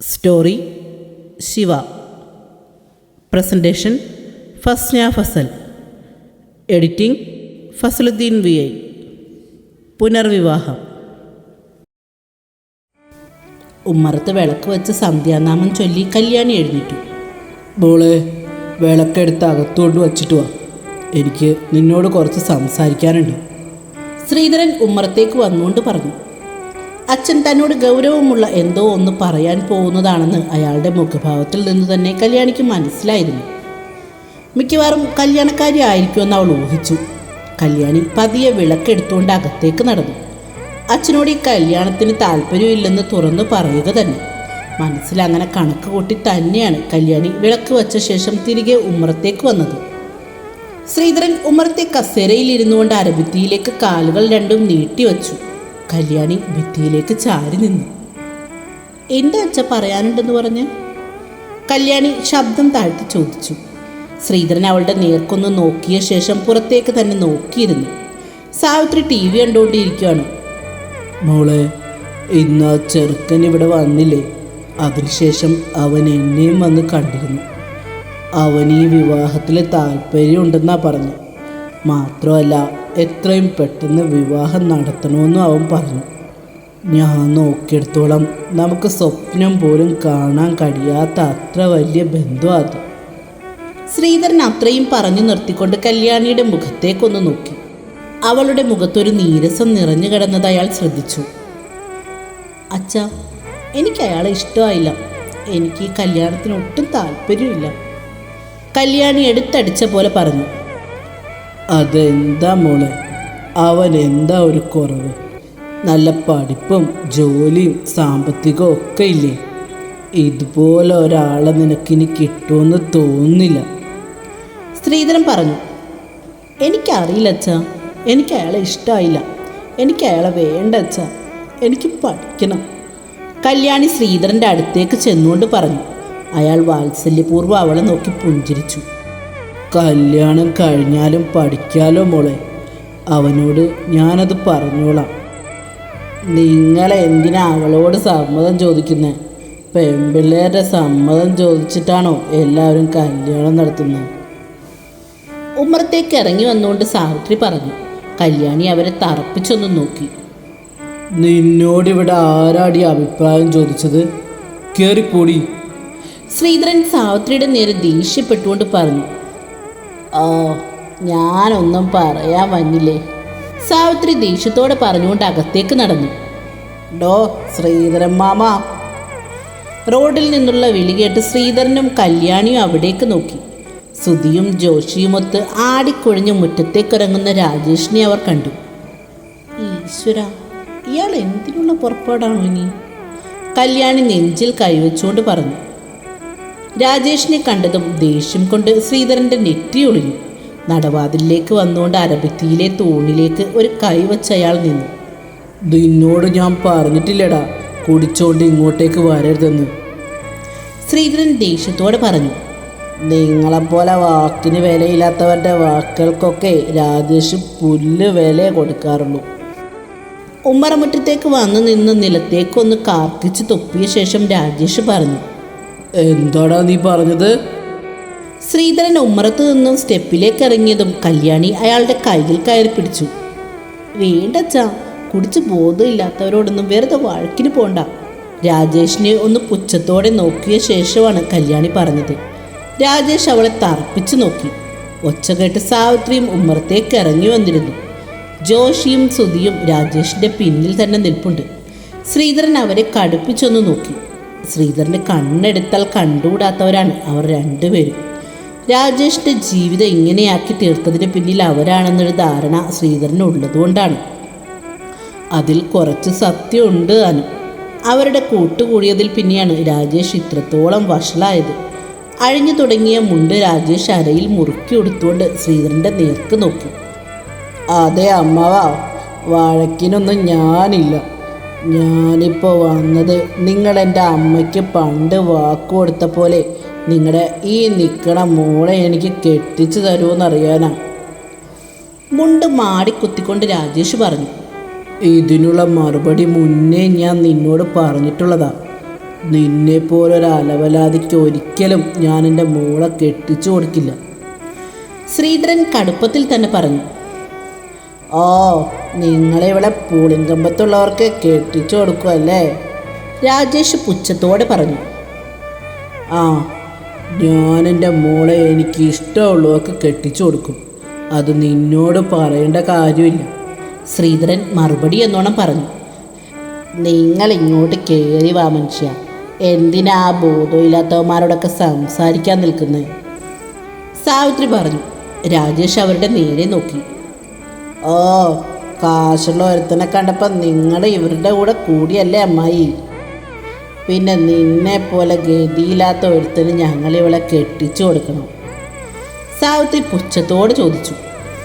Story Shiva presentation Fasna Fasal editing Fazaluddin V I പുനർവിവാഹം ഉമ്മറത്ത് വിളക്ക് വെച്ച് സന്ധ്യാനാമം ചൊല്ലി കല്യാണി എഴുന്നേറ്റു. മോളെ വിളക്കെടുത്ത് അകത്തുകൊണ്ട് വച്ചിട്ട് വാ. എനിക്ക് നിന്നോട് കുറച്ച് സംസാരിക്കാനുണ്ട്. ശ്രീധരൻ ഉമ്മറത്തേക്ക് വന്നുകൊണ്ട് പറഞ്ഞു അച്ഛൻ തന്നോട് ഗൗരവമുള്ള എന്തോ ഒന്ന് പറയാൻ പോകുന്നതാണെന്ന് അയാളുടെ മുഖഭാവത്തിൽ നിന്ന് തന്നെ കല്യാണിക്ക് മനസ്സിലായിരുന്നു. മിക്കവാറും കല്യാണക്കാരി ആയിരിക്കുമെന്ന് അവൾ ഊഹിച്ചു. കല്യാണി പതിയെ വിളക്കെടുത്തുകൊണ്ട് അകത്തേക്ക് നടന്നു. അച്ഛനോട് ഈ കല്യാണത്തിന് താല്പര്യമില്ലെന്ന് തുറന്നു പറയുക തന്നെ. മനസ്സിൽ അങ്ങനെ കണക്ക് കൂട്ടി തന്നെയാണ് കല്യാണി വിളക്ക് വച്ച ശേഷം തിരികെ ഉമ്മറത്തേക്ക് വന്നത്. ശ്രീധരൻ ഉമർത്തെ ഇരുന്നുകൊണ്ട് അരഭിത്തിയിലേക്ക് കാലുകൾ രണ്ടും നീട്ടിവച്ചു കല്യാണി ഭിത്തിയിലേക്ക് ചാരി നിന്നു. എന്റെ അച്ഛ പറയാനുണ്ടെന്ന് പറഞ്ഞ്? കല്യാണി ശബ്ദം താഴ്ത്തി ചോദിച്ചു. ശ്രീധരൻ അവളുടെ നേർക്കൊന്ന് നോക്കിയ ശേഷം പുറത്തേക്ക് തന്നെ നോക്കിയിരുന്നു. സാവിത്രി ടി വി കണ്ടുകൊണ്ടിരിക്കുകയാണ്. മോളെ ഇന്ന് ആ ചെറുക്കൻ ഇവിടെ വന്നില്ലേ? അതിനുശേഷം അവൻ എന്നെയും വന്ന് കണ്ടിരുന്നു. അവൻ ഈ വിവാഹത്തിൽ താല്പര്യമുണ്ടെന്നാ പറഞ്ഞു. മാത്രമല്ല എത്രയും പെട്ടെന്ന് വിവാഹം നടത്തണമെന്നും അവൻ പറഞ്ഞു. ഞാൻ നോക്കിയെടുത്തോളം നമുക്ക് സ്വപ്നം പോലും കാണാൻ കഴിയാത്ത അത്ര വലിയ ബന്ധം അത്. ശ്രീധരൻ അത്രയും പറഞ്ഞു നിർത്തിക്കൊണ്ട് കല്യാണിയുടെ മുഖത്തേക്കൊന്ന് നോക്കി. അവളുടെ മുഖത്തൊരു നീരസം നിറഞ്ഞു കിടന്നത് അയാൾ ശ്രദ്ധിച്ചു. അച്ഛ എനിക്ക് അയാളെ ഇഷ്ടമായില്ല. എനിക്ക് ഈ കല്യാണത്തിന് ഒട്ടും താല്പര്യമില്ല. കല്യാണി എടുത്തടിച്ച പോലെ പറഞ്ഞു. അതെന്താ മോളെ? അവൻ എന്താ ഒരു കുറവ്? നല്ല പഠിപ്പും ജോലിയും സാമ്പത്തികവും ഒക്കെ ഇല്ലേ? ഇതുപോലെ ഒരാളെ നിനക്കിനി കിട്ടുമെന്ന് തോന്നുന്നില്ല. ശ്രീധരൻ പറഞ്ഞു എനിക്കറിയില്ല അച്ഛാ. എനിക്ക് അയാളെ ഇഷ്ടമായില്ല എനിക്ക് അയാളെ വേണ്ട അച്ഛാ. എനിക്ക് പഠിക്കണം. കല്യാണി ശ്രീധരന്റെ അടുത്തേക്ക് ചെന്നുകൊണ്ട് പറഞ്ഞു അയാൾ വാത്സല്യപൂർവം അവളെ നോക്കി പുഞ്ചിരിച്ചു. കല്യാണം കഴിഞ്ഞാലും പഠിക്കാലോ മോളെ അവനോട് ഞാനത് പറഞ്ഞോളാം. നിങ്ങൾ എന്തിനാ അവളോട് സമ്മതം ചോദിക്കുന്നത് പെൺപിള്ളേരുടെ സമ്മതം ചോദിച്ചിട്ടാണോ എല്ലാവരും കല്യാണം നടത്തുന്നത് ഉമ്മറത്തേക്ക് ഇറങ്ങി വന്നുകൊണ്ട് സാവിത്രി പറഞ്ഞു. കല്യാണി അവരെ തറപ്പിച്ചൊന്ന് നോക്കി. നിന്നോടിവിടെ ആരാടി അഭിപ്രായം ചോദിച്ചത്? കയറിക്കൂടി ശ്രീധരൻ സാവിത്രിയുടെ നേരെ ദേഷ്യപ്പെട്ടുകൊണ്ട് പറഞ്ഞു ഓ ഞാനൊന്നും പറയാൻ വന്നില്ലേ? സാവിത്രി ദേഷ്യത്തോടെ പറഞ്ഞുകൊണ്ട് അകത്തേക്ക് നടന്നു. ഡോ ശ്രീധരൻ മാമ. റോഡിൽ നിന്നുള്ള വിളി കേട്ട് ശ്രീധരനും കല്യാണിയും അവിടേക്ക് നോക്കി. സുധിയും ജോഷിയുമൊത്ത് ആടിക്കൊഴിഞ്ഞ് മുറ്റത്തേക്കിറങ്ങുന്ന രാജേഷിനെ അവർ കണ്ടു. ഈശ്വര ഇയാൾ എന്തിനുള്ള പുറപ്പാടാണോ ഇനി? കല്യാണി നെഞ്ചിൽ കൈവച്ചുകൊണ്ട് പറഞ്ഞു. രാജേഷിനെ കണ്ടതും ദേഷ്യം കൊണ്ട് ശ്രീധരന്റെ നെറ്റി ഒളിഞ്ഞു. നടവാതിലിലേക്ക് വന്നുകൊണ്ട് അരഭിത്തിയിലെ തൂണിലേക്ക് ഒരു കൈ വച്ച് അയാൾ നിന്നു. നിന്നോട് ഞാൻ പറഞ്ഞിട്ടില്ലടാ കുടിച്ചോണ്ട് ഇങ്ങോട്ടേക്ക് വരരുതെന്ന്. ശ്രീധരൻ ദേഷ്യത്തോടെ പറഞ്ഞു നിങ്ങളെപ്പോലെ വാക്കിന് വിലയില്ലാത്തവരുടെ വാക്കുകൾക്കൊക്കെ രാജേഷ് പുല്ല് വില കൊടുക്കാറുള്ളൂ. ഉമ്മറമുറ്റത്തേക്ക് വന്നു നിന്ന് നിലത്തേക്കൊന്ന് കാർക്കിച്ച് തൊപ്പിയ ശേഷം രാജേഷ് പറഞ്ഞു എന്താടാ നീ പറഞ്ഞത്? ശ്രീധരൻ ഉമ്മറത്ത് നിന്നും സ്റ്റെപ്പിലേക്ക് ഇറങ്ങിയതും കല്യാണി അയാളുടെ കയ്യിൽ കയറി പിടിച്ചു. വേണ്ടച്ചാ കുടിച്ച് ബോധമില്ലാത്തവരോടൊന്നും വെറുതെ വഴക്കിന് പോണ്ട. രാജേഷിനെ ഒന്ന് പുച്ഛത്തോടെ നോക്കിയ ശേഷമാണ് കല്യാണി പറഞ്ഞത്. രാജേഷ് അവളെ തറപ്പിച്ചു നോക്കി. ഒച്ച കേട്ട് സാവിത്രിയും ഉമ്മറത്തേക്ക് ഇറങ്ങി വന്നിരുന്നു. ജോഷിയും സുധിയും രാജേഷിന്റെ പിന്നിൽ തന്നെ നിൽപ്പുണ്ട്. ശ്രീധരൻ അവരെ കടുപ്പിച്ചൊന്ന് നോക്കി. ശ്രീധരന്റെ കണ്ണെടുത്താൽ കണ്ടുകൂടാത്തവരാണ് അവർ രണ്ടുപേരും. രാജേഷിന്റെ ജീവിതം ഇങ്ങനെയാക്കി തീർത്തതിന് പിന്നിൽ അവരാണെന്നൊരു ധാരണ ശ്രീധരന് ഉള്ളതുകൊണ്ടാണ്. അതിൽ കുറച്ച് സത്യമുണ്ട് താനും അവരുടെ കൂട്ടുകൂടിയതിൽ പിന്നെയാണ് രാജേഷ് ഇത്രത്തോളം വഷളായത്. അഴിഞ്ഞു തുടങ്ങിയ മുണ്ട് രാജേഷ് അരയിൽ മുറുക്കി ഉടുത്തുകൊണ്ട് ശ്രീധരന്റെ നേർക്ക് നോക്കി. അതെ അമ്മവാ വാഴക്കിനൊന്നും ഞാനില്ല. ഞാനിപ്പോൾ വന്നത് നിങ്ങളെന്റെ അമ്മയ്ക്ക് പണ്ട് വാക്ക് കൊടുത്ത പോലെ നിങ്ങളുടെ ഈ നിൽക്കണ മോളെ എനിക്ക് കെട്ടിച്ചു തരുമെന്നറിയാനാ മുണ്ട് മാടിക്കുത്തിക്കൊണ്ട് രാജേഷ് പറഞ്ഞു ഇതിനുള്ള മറുപടി മുന്നേ ഞാൻ നിന്നോട് പറഞ്ഞിട്ടുള്ളതാ. നിന്നെ പോലൊരു അലവലാതിക്ക് ഒരിക്കലും ഞാൻ എന്റെ മോളെ കെട്ടിച്ചു കൊടുക്കില്ല. ശ്രീധരൻ കടുപ്പത്തിൽ തന്നെ പറഞ്ഞു ഓ നിങ്ങളിവിടെ പുളിങ്കമ്പത്തുള്ളവർക്ക് കെട്ടിച്ചു കൊടുക്കുമല്ലേ രാജേഷ് പുച്ഛത്തോടെ പറഞ്ഞു. ആ ഞാൻ എന്റെ മോളെ എനിക്ക് ഇഷ്ടമുള്ളവർക്ക് കെട്ടിച്ചു കൊടുക്കും. അത് നിന്നോട് പറയേണ്ട കാര്യമില്ല. ശ്രീധരൻ മറുപടി എന്നോണം പറഞ്ഞു. നിങ്ങൾ ഇങ്ങോട്ട് കയറി വാ മനുഷ്യ. എന്തിനാ ബോധമില്ലാത്തവന്മാരോടൊക്കെ സംസാരിക്കാൻ നിൽക്കുന്നത് സാവിത്രി പറഞ്ഞു. രാജേഷ് അവരുടെ നേരെ നോക്കി. ഓ കാശുള്ള ഒരുത്തനെ കണ്ടപ്പോൾ നിങ്ങൾ ഇവരുടെ കൂടെ കൂടിയല്ലേ അമ്മായി? പിന്നെ നിന്നെ പോലെ ഗതിയില്ലാത്ത ഒരുത്തന് ഞങ്ങൾ ഇവളെ കെട്ടിച്ചു കൊടുക്കണം. സാവിത്രി പുച്ഛത്തോട് ചോദിച്ചു.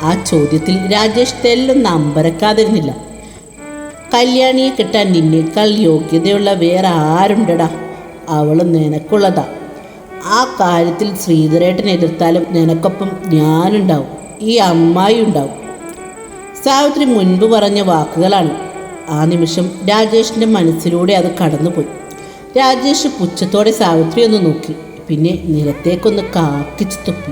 ആ ചോദ്യത്തിൽ രാജേഷ് തെല്ലും നമ്പരക്കാതിരുന്നില്ല. കല്യാണിയെ കിട്ടാൻ നിന്നേക്കാൾ യോഗ്യതയുള്ള വേറെ ആരുണ്ടടാ? അവൾ നിനക്കുള്ളതാ. ആ കാര്യത്തിൽ ശ്രീധരേട്ടൻ എതിർത്താലും നിനക്കൊപ്പം ഞാനുണ്ടാവും. ഈ അമ്മായി ഉണ്ടാവും സാവിത്രി മുൻപ് പറഞ്ഞ വാക്കുകളാണ്. ആ നിമിഷം രാജേഷിന്റെ മനസ്സിലൂടെ അത് കടന്നുപോയി. രാജേഷ് പുച്ഛത്തോടെ സാവിത്രി ഒന്ന് നോക്കി. പിന്നെ നിലത്തേക്കൊന്ന് കാക്കിച്ചു തുപ്പി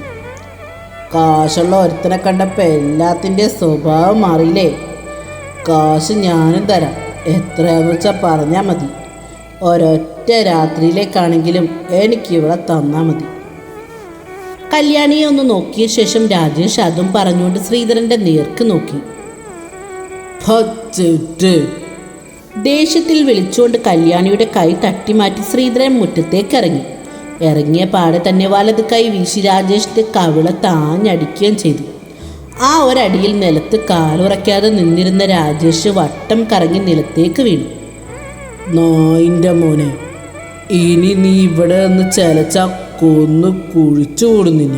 കാശുള്ള ഒരുത്തനെ കണ്ടപ്പോൾ എല്ലാത്തിന്റെ സ്വഭാവം മാറിയില്ലേ? കാശ് ഞാനും തരാം. എത്രയാന്ന് വെച്ചാൽ പറഞ്ഞാൽ മതി. ഒരൊറ്റ രാത്രിയിലേക്കാണെങ്കിലും എനിക്ക് ഇവിടെ തന്നാൽ മതി. കല്യാണിയെ ഒന്ന് നോക്കിയ ശേഷം രാജേഷ് അതും പറഞ്ഞുകൊണ്ട് ശ്രീധരന്റെ നേർക്ക് നോക്കി. ദേഷ്യത്തിൽ വിളിച്ചുകൊണ്ട് കല്യാണിയുടെ കൈ തട്ടിമാറ്റി ശ്രീധരൻ മുറ്റത്തേക്ക് ഇറങ്ങി ഇറങ്ങിയ പാടെ തന്നെ വലത് കൈ വീശി രാജേഷിന്റെ കവിള താഞ്ഞടിക്കുകയും ചെയ്തു. ആ ഒരടിയിൽ നിലത്ത് കാലുറയ്ക്കാതെ നിന്നിരുന്ന രാജേഷ് വട്ടം കറങ്ങി നിലത്തേക്ക് വീണു. നായിന്റെ മോനെ ഇനി നീ ഇവിടെ നിന്ന് ചലച്ച കൊന്ന് കുഴിച്ചു കൂടുന്നില്ല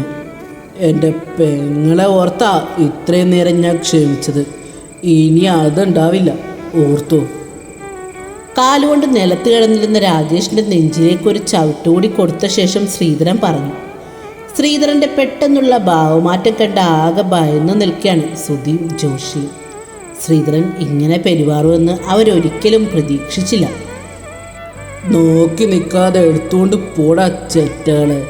എന്റെ പെങ്ങളെ ഓർത്താ ഇത്രയും നേരം ഞാൻ ക്ഷമിച്ചത്. ഇനി അതുണ്ടാവില്ല. ഓർത്തു. കാലുകൊണ്ട് നിലത്ത് കിടന്നിരുന്ന രാജേഷിന്റെ നെഞ്ചിലേക്ക് ഒരു ചവിട്ടുകൂടി കൊടുത്ത ശേഷം ശ്രീധരൻ പറഞ്ഞു ശ്രീധരന്റെ പെട്ടെന്നുള്ള ഭാവമാറ്റം കണ്ട ആകെ ഭയന്നു നിൽക്കുകയാണ് സുധീം ജോഷി. ശ്രീധരൻ ഇങ്ങനെ പെരുമാറുമെന്ന് അവരൊരിക്കലും പ്രതീക്ഷിച്ചില്ല. നോക്കി നിൽക്കാതെ എടുത്തുകൊണ്ട് പോടാ ചെറ്റകളെ.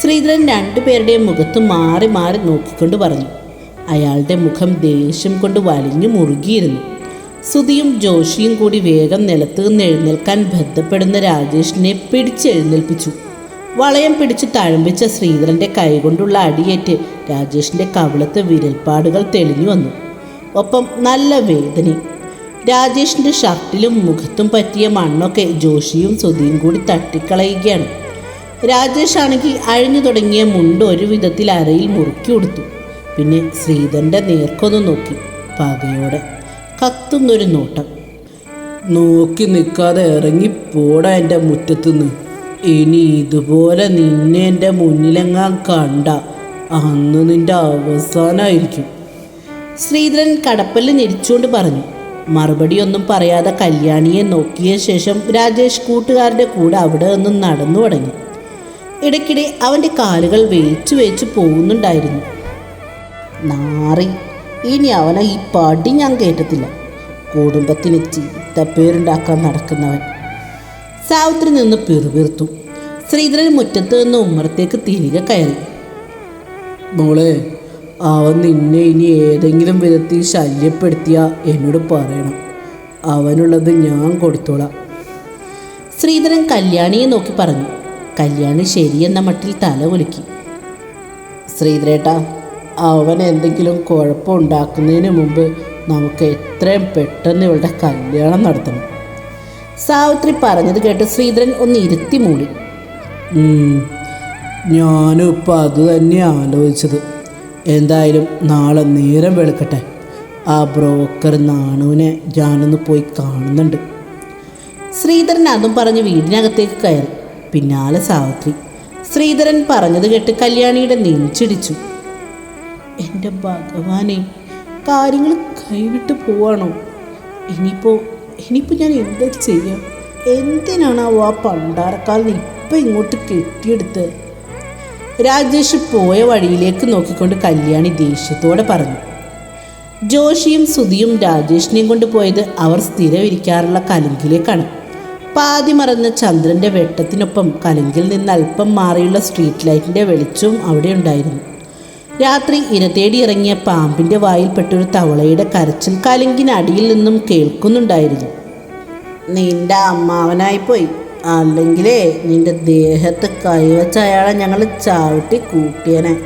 ശ്രീധരൻ രണ്ടുപേരുടെയും മുഖത്ത് മാറി മാറി നോക്കിക്കൊണ്ട് പറഞ്ഞു അയാളുടെ മുഖം ദേഷ്യം കൊണ്ട് വലിഞ്ഞു മുറുകിയിരുന്നു. സുധിയും ജോഷിയും കൂടി വേഗം നിലത്ത് നിന്ന് എഴുന്നേൽക്കാൻ ബന്ധപ്പെടുന്ന രാജേഷിനെ പിടിച്ചെഴുന്നേൽപ്പിച്ചു. വളയം പിടിച്ച് തഴമ്പിച്ച ശ്രീധരന്റെ കൈകൊണ്ടുള്ള അടിയേറ്റ് രാജേഷിന്റെ കവിളത്തെ വിരൽപ്പാടുകൾ തെളിഞ്ഞു വന്നു. ഒപ്പം നല്ല വേദന. രാജേഷിന്റെ ഷർട്ടിലും മുഖത്തും പറ്റിയ മണ്ണൊക്കെ ജോഷിയും സുധിയും കൂടി തട്ടിക്കളയുകയാണ്. രാജേഷ് ആണെങ്കിൽ അഴിഞ്ഞു തുടങ്ങിയ മുണ്ട് ഒരു വിധത്തിൽ അരയിൽ മുറുക്കി കൊടുത്തു പിന്നെ ശ്രീധന്റെ നേർക്കൊന്ന് നോക്കി പകയോടെ. കത്തുന്നൊരു നോട്ടം. നോക്കി നിൽക്കാതെ ഇറങ്ങി പോടാ എന്റെ മുറ്റത്തുനിന്ന്. ഇനി ഇതുപോലെ നിന്നെ എന്റെ മുന്നിലെങ്ങാൻ കണ്ട അന്ന് നിന്റെ അവസാനമായിരിക്കും ശ്രീധരൻ കടപ്പൽ ഞെരിച്ചുകൊണ്ട് പറഞ്ഞു. മറുപടിയൊന്നും പറയാതെ കല്യാണിയെ നോക്കിയ ശേഷം രാജേഷ് കൂട്ടുകാരുടെ കൂടെ അവിടെ നിന്നും നടന്നു തുടങ്ങി. ഇടയ്ക്കിടെ അവന്റെ കാലുകൾ വേച്ചു വേച്ചു പോകുന്നുണ്ടായിരുന്നു. നാറി ഇനി അവനെ ഈ പടി ഞാൻ കേട്ടത്തില്ല കുടുംബത്തിന് ചീത്തപ്പേരുണ്ടാക്കാൻ നടക്കുന്നവൻ. സാവിത്രി നിന്ന് പിറുപിറുത്തു. ശ്രീധരൻ മുറ്റത്ത് നിന്ന് ഉമ്മറത്തേക്ക് തിരികെ കയറി. മോളെ അവൻ നിന്നെ ഇനി ഏതെങ്കിലും വിധത്തിൽ ശല്യപ്പെടുത്തിയ എന്നോട് പറയണം. അവനുള്ളത് ഞാൻ കൊടുത്തോളാം. ശ്രീധരൻ കല്യാണിയെ നോക്കി പറഞ്ഞു. കല്യാണി ശരിയെന്ന മട്ടിൽ തല കുലുക്കി. ശ്രീധരേട്ടാ അവൻ എന്തെങ്കിലും കുഴപ്പമുണ്ടാക്കുന്നതിന് മുമ്പ് നമുക്ക് എത്രയും പെട്ടെന്ന് ഇവളുടെ കല്യാണം നടത്തണം. സാവിത്രി പറഞ്ഞത് കേട്ട് ശ്രീധരൻ ഒന്ന് ഇരുത്തി മൂടി. ഞാനും ഇപ്പം അത് തന്നെ ആലോചിച്ചത്. എന്തായാലും നാളെ നേരം വെളുക്കട്ടെ. ആ ബ്രോക്കർ നാണുവിനെ ഞാനൊന്ന് പോയി കാണുന്നുണ്ട്. ശ്രീധരൻ അതും പറഞ്ഞ് വീടിനകത്തേക്ക് കയറി. പിന്നാലെ സാവിത്രി. ശ്രീധരൻ പറഞ്ഞത് കേട്ട് കല്യാണിയുടെ നെഞ്ചിടിച്ചു. എന്റെ ഭഗവാനെ കാര്യങ്ങൾ കൈവിട്ട് പോവാണോ? ഇനിയിപ്പോൾ ഇനിയിപ്പോൾ ഞാൻ എന്താ ചെയ്യാം? എന്തിനാണ് ആ പണ്ടാരക്കാലിന് ഇപ്പം ഇങ്ങോട്ട് കെട്ടിയെടുത്ത്? രാജേഷ് പോയ വഴിയിലേക്ക് നോക്കിക്കൊണ്ട് കല്യാണി ദേഷ്യത്തോടെ പറഞ്ഞു. ജോഷിയും സുധിയും രാജേഷിനെയും കൊണ്ട് പോയത് അവർ സ്ഥിരമിരിക്കാറുള്ള കലുങ്കിലേക്കാണ്. പാതി മറന്ന ചന്ദ്രന്റെ വെട്ടത്തിനൊപ്പം കലുങ്കിൽ നിന്ന് അല്പം മാറിയുള്ള സ്ട്രീറ്റ് ലൈറ്റിന്റെ വെളിച്ചവും അവിടെ ഉണ്ടായിരുന്നു. രാത്രി ഇര തേടിയിറങ്ങിയ പാമ്പിന്റെ വായിൽപ്പെട്ടൊരു തവളയുടെ കരച്ചിൽ കലുങ്കിനടിയിൽ നിന്നും കേൾക്കുന്നുണ്ടായിരുന്നു. നിന്റെ അമ്മാവനായിപ്പോയി. അല്ലെങ്കിലേ നിന്റെ ദേഹത്ത് കൈവച്ച അയാളെ ഞങ്ങൾ ചവിട്ടി കൂട്ടിയനെ.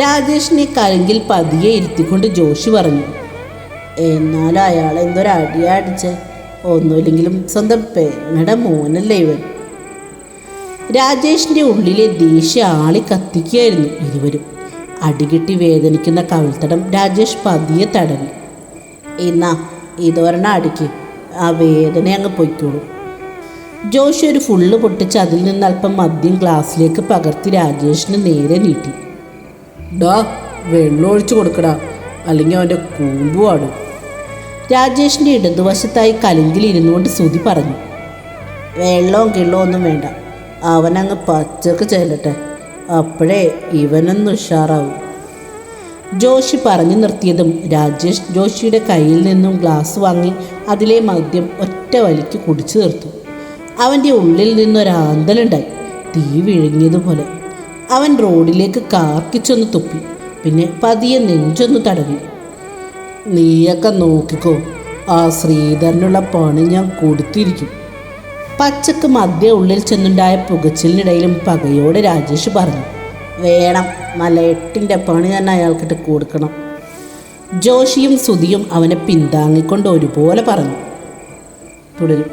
രാജേഷിനെ കലങ്കിൽ പതിയെ ഇരുത്തിക്കൊണ്ട് ജോഷി പറഞ്ഞു എന്നാലും അയാൾ എന്തൊരു അടിയാ അടിച്ചേ. ഒന്നുമില്ലെങ്കിലും സ്വന്തം പെങ്ങളുടെ മോനല്ലേ ഇവൻ. രാജേഷിന്റെ ഉള്ളിലെ ദേഷ്യ ആളി കത്തിക്കുകയായിരുന്നു ഇരുവരും. അടികിട്ടി വേദനിക്കുന്ന കവിൾത്തടം രാജേഷ് പതിയെ തടവി എന്നാ ഇതൊരെണ്ണം അടിക്ക്. ആ വേദന അങ്ങ് പൊയ്ക്കോളൂ. ജോഷി ഒരു ഫുള്ള് പൊട്ടിച്ച് അതിൽ നിന്ന് അല്പം മദ്യം ഗ്ലാസ്സിലേക്ക് പകർത്തി രാജേഷിന് നേരെ നീട്ടി. ഡാ വെള്ളം ഒഴിച്ചു കൊടുക്കടാ. അല്ലെങ്കിൽ അവന്റെ കൂമ്പ് പാടും രാജേഷിന്റെ ഇടതുവശത്തായി കലുങ്കിൽ ഇരുന്നുകൊണ്ട് സുതി പറഞ്ഞു. വെള്ളവും കിള്ളവും ഒന്നും വേണ്ട. അവനങ്ങ് പച്ചക്ക് ചെല്ലട്ടെ അപ്പോഴേ ഇവനൊന്ന് ഉഷാറാവും. ജോഷി പറഞ്ഞു നിർത്തിയതും രാജേഷ് ജോഷിയുടെ കയ്യിൽ നിന്നും ഗ്ലാസ് വാങ്ങി അതിലെ മദ്യം ഒറ്റ വലിക്ക് കുടിച്ചു തീർത്തു. അവന്റെ ഉള്ളിൽ നിന്നൊരാന്തലുണ്ടായി. തീ വിഴുങ്ങിയതുപോലെ. അവൻ റോഡിലേക്ക് കാർക്കിച്ചൊന്ന് തുപ്പി. പിന്നെ പതിയെ നെഞ്ചൊന്ന് തടവി. നീയൊക്കെ നോക്കിക്കോ. ആ ശ്രീധരനുള്ള പണി ഞാൻ കൊടുത്തിരിക്കും. പച്ചക്ക് മധ്യ ഉള്ളിൽ ചെന്നുണ്ടായ പുകച്ചിലിനിടയിലും പകയോടെ രാജേഷ് പറഞ്ഞു വേണം നല്ല എട്ടിന്റെ പണി തന്നെ അയാൾക്കിട്ട് കൊടുക്കണം. ജോഷിയും സുധിയും അവനെ പിന്താങ്ങിക്കൊണ്ട് ഒരുപോലെ പറഞ്ഞു തുടരും.